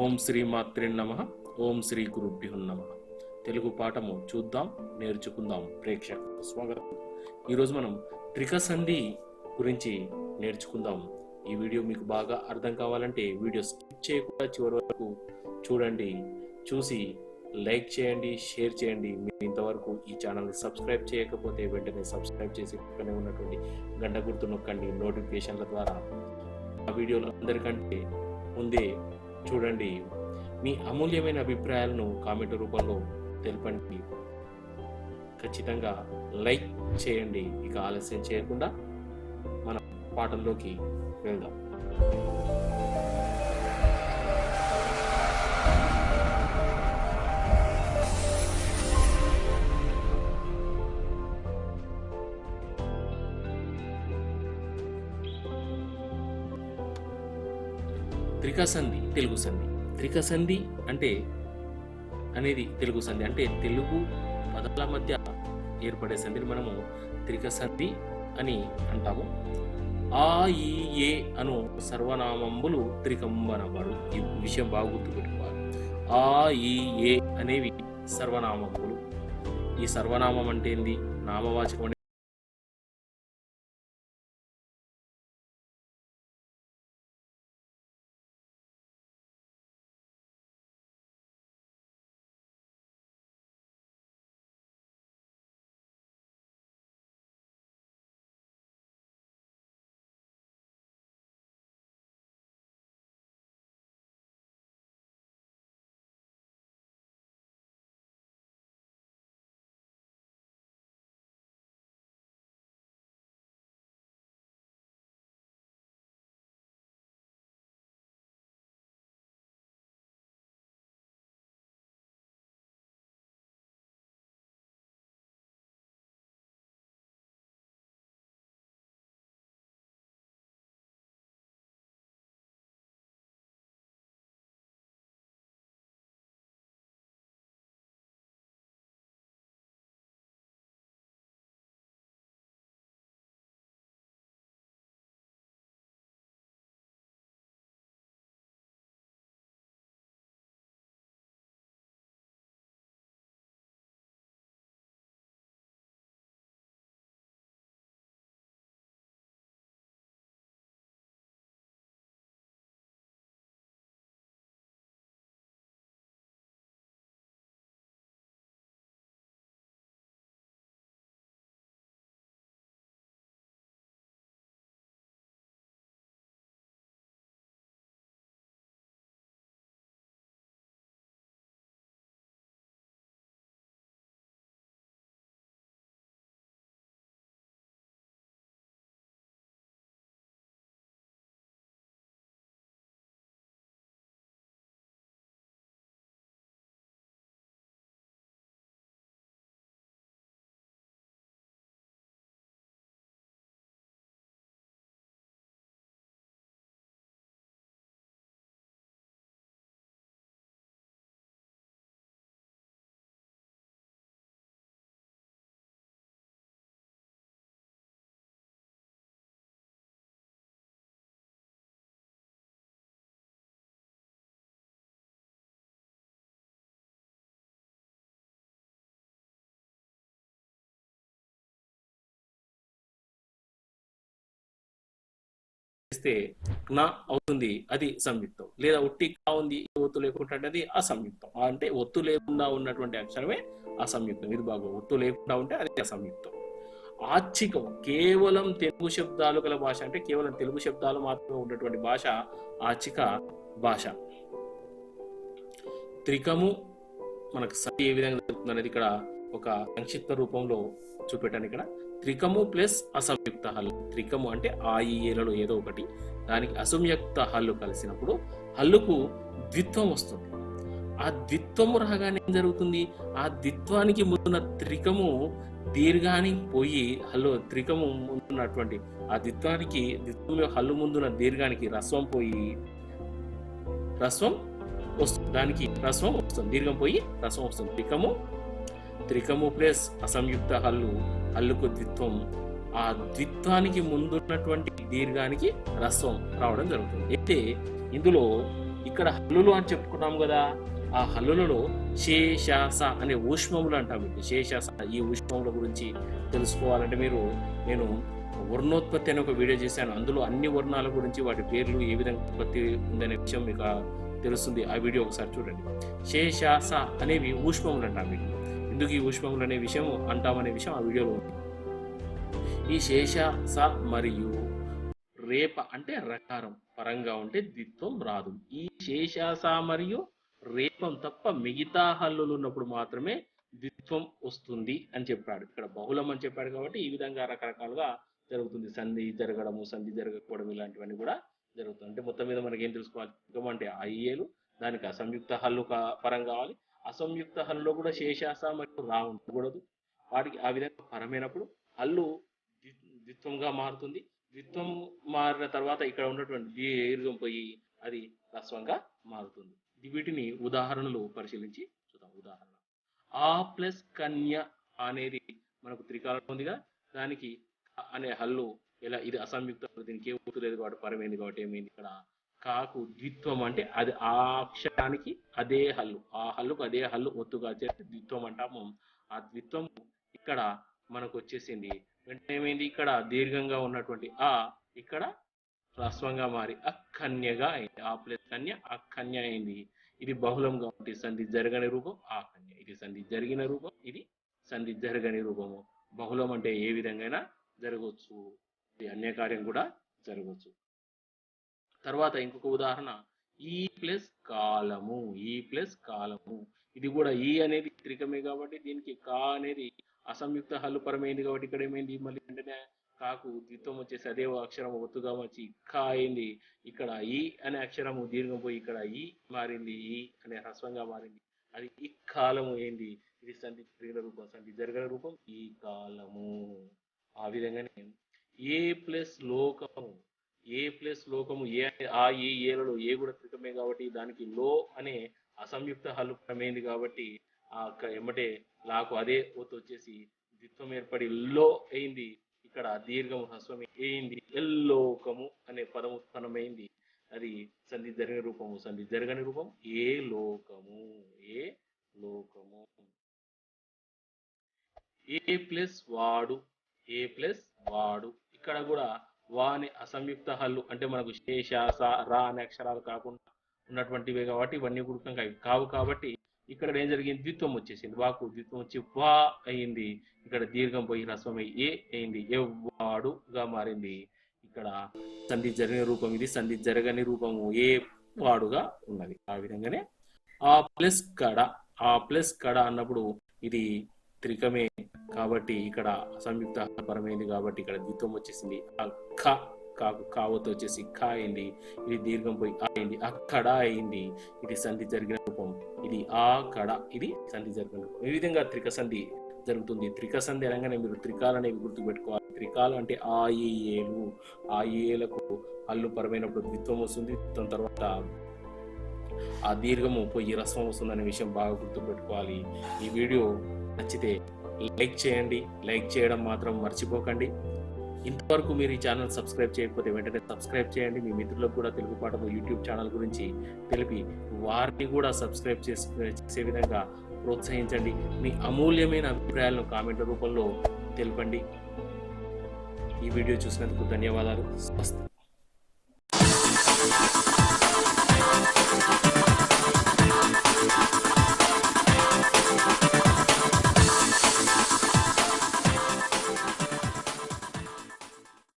ఓం శ్రీ మాత్రే నమ. ఓం శ్రీ గురుభ్యో నమ. తెలుగు పాఠము చూద్దాం నేర్చుకుందాం ప్రేక్షక స్వాగతం. ఈరోజు మనం త్రికసంధి గురించి నేర్చుకుందాం. ఈ వీడియో మీకు బాగా అర్థం కావాలంటే వీడియో స్కిప్ చేయకుండా చివరి వరకు చూడండి. చూసి లైక్ చేయండి షేర్ చేయండి. మీరు ఇంతవరకు ఈ ఛానల్ సబ్స్క్రైబ్ చేయకపోతే వెంటనే సబ్స్క్రైబ్ చేసి పక్కనే ఉన్నటువంటి గంట గుర్తు నొక్కండి. నోటిఫికేషన్ల ద్వారా ఆ వీడియోలు అందరికంటే ముందే చూడండి. మీ అమూల్యమైన అభిప్రాయాలను కామెంట్ రూపంలో తెలపండి. ఖచ్చితంగా లైక్ చేయండి. ఇక ఆలస్యం చేయకుండా మన పాఠంలోకి వెళ్దాం. త్రికసంధి తెలుగు సంధి. త్రికసంధి అంటే అనేది తెలుగు సంధి. అంటే తెలుగు పదాల మధ్య ఏర్పడే సంధిని మనము త్రికసంధి అని అంటాము. ఆ ఈ ఏ అను సర్వనామంబులు త్రికంబనబడు. ఈ విషయం బాగా గుర్తుపెట్టుకోవాలి. ఆ ఈ ఏ అనేవి సర్వనామములు ఈ సర్వనామం అంటే ఏంది? నామవాచకం చేస్తే నా అవుతుంది అది సంయుక్తం. లేదా ఒట్టి కా ఉంది ఒత్తు లేకుండా అది అసంయుక్తం. అంటే ఒత్తు లేకుండా ఉన్నటువంటి అక్షరమే అసంయుక్తం. ఇది బాగా ఒత్తు లేకుండా ఉంటే అది అసంయుక్తం. ఆచ్చికం కేవలం తెలుగు శబ్దాలు గల భాష అంటే కేవలం తెలుగు శబ్దాలు మాత్రమే ఉన్నటువంటి భాష ఆచిక భాష. త్రికము మనకు సరి ఏ విధంగా జరుగుతుంది అనేది ఇక్కడ ఒక సంక్షిప్త రూపంలో చూపెట్టాను ఇక్కడ. త్రికము ప్లస్ అసంయుక్త హల్లు త్రికము అంటే ఆ ఏలలో ఏదో ఒకటి. దానికి అసంయుక్త హల్లు కలిసినప్పుడు హల్లుకు ద్విత్వం వస్తుంది. ఆ ద్విత్వము రాగానే ఏం జరుగుతుంది? ఆ ద్విత్వానికి ముందున్న త్రికము దీర్ఘానికి పోయి హల్లు త్రికము ముందున్నటువంటి ఆ ద్విత్వానికి ద్విత్వంలో హల్లు ముందున్న దీర్ఘానికి రస్వం పోయి రస్వం వస్తుంది. దానికి రసం వస్తుంది. దీర్ఘం పోయి రసం వస్తుంది. త్రికము త్రికము ప్లస్ అసంయుక్త హల్లు హల్లుకు ద్విత్వం ఆ ద్విత్వానికి ముందున్నటువంటి దీర్ఘానికి రస్వం రావడం జరుగుతుంది. అయితే ఇందులో ఇక్కడ హల్లులు అని చెప్పుకున్నాం కదా ఆ హల్లులలో శేషాస అనే ఊష్మములు అంటాం శేషాస ఈ ఊష్మముల గురించి తెలుసుకోవాలంటే మీరు నేను వర్ణోత్పత్తి అనే ఒక వీడియో చేశాను. అందులో అన్ని వర్ణాల గురించి వాటి పేర్లు ఏ విధంగా ఉత్పత్తి ఉందనే విషయం మీకు తెలుస్తుంది. ఆ వీడియో ఒకసారి చూడండి. శేషాస అనేవి ఊష్మములు అంటాం వీటిని. ఎందుకు ఈ ఊష్మములు అనే విషయం అంటామనే విషయం ఆ వీడియోలో ఉంది. ఈ శేషాస మరియు రేప అంటే రకారం పరంగా ఉంటే ద్విత్వం రాదు. ఈ శేషాస మరియు రేపం తప్ప మిగతా హల్లులు ఉన్నప్పుడు మాత్రమే ద్విత్వం వస్తుంది అని చెప్పాడు. ఇక్కడ బహుళం అని చెప్పాడు కాబట్టి ఈ విధంగా రకరకాలుగా జరుగుతుంది. సంధి జరగడము సంధి జరగకపోవడం ఇలాంటివన్నీ కూడా జరుగుతుంది. అంటే మొత్తం మీద మనకి ఏం తెలుసుకోవాలి? అంటే ఐఏలు దానికి అసంయుక్త హల్లు కా- పరం కావాలి. అసంయుక్త హల్లో కూడా శేషాస మరియు రా ఉండకూడదు వాటికి ఆ విధంగా పరమైనప్పుడు హల్లు ద్విత్వంగా మారుతుంది. ద్విత్వం మారిన తర్వాత ఇక్కడ ఉన్నటువంటి దీర్ఘం పోయి అది రస్వంగా మారుతుంది. వీటిని ఉదాహరణలు పరిశీలించి చూద్దాం. ఉదాహరణ. ఆ ప్లస్ కన్య అనేది మనకు త్రికాలం ఉందిగా దానికి అనే హల్లు ఇలా ఇది అసంయుక్త దీనికి ఏ లేదు కాబట్టి పరమైంది కాబట్టి ఏమైంది ఇక్కడ? కాకు ద్విత్వం అంటే అది ఆ అక్షరానికి అదే హల్లు. ఆ హల్లుకు అదే హల్లు ఒత్తుగా చేస్తే ద్విత్వం అంటాము. ఆ ద్విత్వం ఇక్కడ మనకు వచ్చేసింది. వెంటనే ఏమైంది? ఇక్కడ దీర్ఘంగా ఉన్నటువంటి ఆ ఇక్కడ హ్రస్వంగా మారి అక్కన్యగా అయింది. ఆ ప్లస్ కన్య అక్కన్య అయింది. ఇది బహుళంగా ఉంటే సంధి జరగని రూపం ఆ కన్య. ఇది సంధి జరిగిన రూపం ఇది సంధి జరగని రూపము. బహుళం అంటే ఏ విధంగా జరగవచ్చు. ఇది అన్యకార్యం కూడా జరగవచ్చు. తర్వాత ఇంకొక ఉదాహరణ e ఈ ప్లస్ కాలము e ఈ ప్లస్ కాలము. ఇది కూడా ఈ అనేది త్రికమే కాబట్టి దీనికి కా అనేది అసంయుక్త హల్లుపరమైంది కాబట్టి ఇక్కడ ఏమైంది? మళ్ళీ వెంటనే కాకు ద్విత్వం వచ్చేసి అదే అక్షరం ఒత్తుగా వచ్చి కా అయింది. ఇక్కడ ఈ అనే అక్షరము దీర్ఘం పోయి ఇక్కడ ఈ మారింది. ఈ అనే హ్రస్వంగా మారింది. అది ఈ కాలము ఏంది? ఇది సంధి జరిగిన రూపం. సంధి జరగని రూపం ఈ కాలము. ఆ విధంగానే ఏ ప్లస్ లోకము ఏ ప్లస్ లోకము ఏ ఆ ఈ ఏలలో ఏ కూడా త్రికమే కాబట్టి దానికి లో అనే అసంయుక్త హల్లు ప్రమేంది కాబట్టి ఆ క- ఎమ్మటే నాకు అదే ఒత్తు వచ్చేసి ద్విత్వం ఏర్పడి లో అయింది. ఇక్కడ దీర్ఘము హ్రస్వం అయింది. ఎల్లోకము అనే పదం ఉత్పన్నమైంది అది సంధి జరిగిన రూపము. సంధి జరగని రూపం ఏ లోకము. ఏ లోకము. ఏ ప్లస్ వాడు. ఏ ప్లస్ వాడు. ఇక్కడ కూడా వాని అసంయుక్త హల్లు అంటే మనకు శేష స రా అనే అక్షరాలు కాకుండా ఉన్నటువంటివే కాబట్టి ఇవన్నీ కూడా కావు కాబట్టి ఇక్కడ ఏం జరిగింది? ద్విత్వం వచ్చేసింది. వాకు ద్విత్వం వచ్చి వా అయింది. ఇక్కడ దీర్ఘం పోయి రసమై ఏ అయింది? ఎవ్వాడుగా మారింది. ఇక్కడ సంధి జరిగిన రూపం ఇది. సంధి జరగని రూపము ఏ వాడుగా ఉన్నది. ఆ విధంగానే ఆ ప్లస్ కడ ఆ ప్లస్ కడ అన్నప్పుడు ఇది త్రికమే కాబట్టి ఇక్కడ సంయుక్త పరమైంది కాబట్టి ఇక్కడ ద్విత్వం వచ్చేసింది. కా కాకు కావతో వచ్చేసి కా అయింది ఇది దీర్ఘం పోయి ఆ అయింది అక్కడ అయింది ఇది సంధి జరిగిన రూపం ఇది ఆ కడ ఇది సంధి జరిగిన రూపం. ఈ విధంగా త్రిక సంధి జరుగుతుంది. త్రిక సంధి అనగానే మీరు త్రికాలు అనేవి గుర్తుపెట్టుకోవాలి. త్రికాలు అంటే ఆ ఏ ఏలు ఆ ఏలకు అల్లు పరమైనప్పుడు ద్విత్వం వస్తుంది ద్విత్వం తర్వాత ఆ దీర్ఘము పోయి రసం వస్తుందనే విషయం బాగా గుర్తుపెట్టుకోవాలి. ఈ వీడియో నచ్చితే లైక్ చేయండి. లైక్ చేయడం మాత్రం మర్చిపోకండి. ఇంతవరకు మీరు ఈ ఛానల్ సబ్స్క్రైబ్ చేయకపోతే వెంటనే సబ్స్క్రైబ్ చేయండి. మీ మిత్రులకు కూడా తెలుగు పాఠము యూట్యూబ్ ఛానల్ గురించి తెలిపి వారిని కూడా సబ్స్క్రైబ్ చేసి చేసే విధంగా ప్రోత్సహించండి. మీ అమూల్యమైన అభిప్రాయాలను కామెంట్ల రూపంలో తెలపండి. ఈ వీడియో చూసినందుకు ధన్యవాదాలు. స్వస్తి.